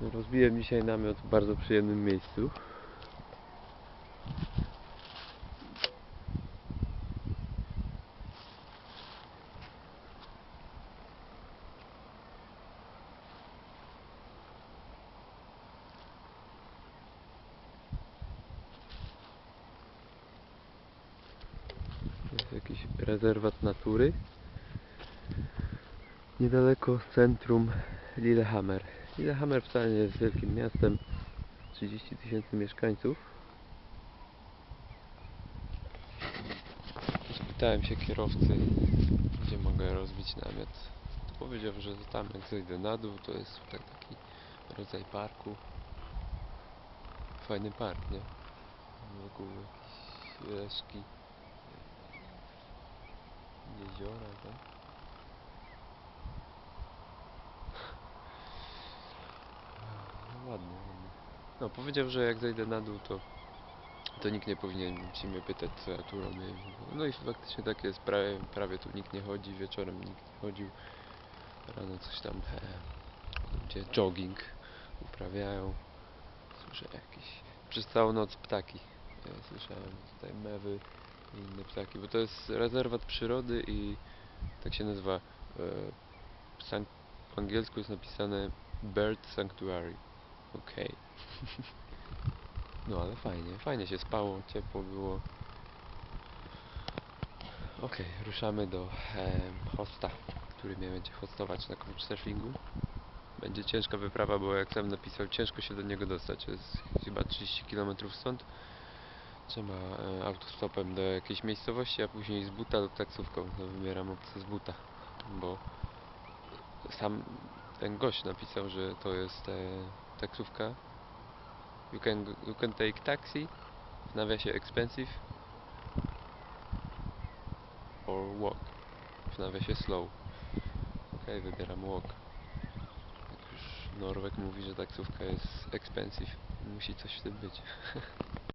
Rozbiłem dzisiaj namiot w bardzo przyjemnym miejscu. Jest jakiś rezerwat natury. Niedaleko centrum Lillehammer. Lillehammer wcale nie jest wielkim miastem. 30 tysięcy mieszkańców. Pytałem się kierowcy, gdzie mogę rozbić namiot. To powiedział, że tam jak zejdę na dół, to jest tutaj taki rodzaj parku. Fajny park, nie? Wokół jakieś reszki. Jeziora, tak? No, powiedział, że jak zejdę na dół, to, to nikt nie powinien się mnie pytać, co ja tu robię. No i faktycznie tak jest, prawie, prawie tu nikt nie chodzi, wieczorem nikt nie chodził. Rano coś tam, e, ludzie jogging uprawiają. Słyszę jakieś, przez całą noc ptaki. Ja słyszałem tutaj mewy i inne ptaki, bo to jest rezerwat przyrody i tak się nazywa. E, po angielsku jest napisane Bird Sanctuary. Okej. no ale fajnie, fajnie się spało, ciepło było. Okej, ruszamy do em, hosta, który mnie będzie hostować na couchsurfingu. Będzie ciężka wyprawa, bo jak sam napisał, ciężko się do niego dostać. Jest chyba 30 km stąd. Trzeba e, autostopem do jakiejś miejscowości, a później z buta lub taksówką. No, wybieram opcję z buta, bo sam ten gość napisał, że to jest e, taksówka. You can, you can take taxi, w nawiasie expensive, or walk, w nawiasie slow. Okej, wybieram walk. Jak już Norweg mówi, że taksówka jest expensive, musi coś w tym być.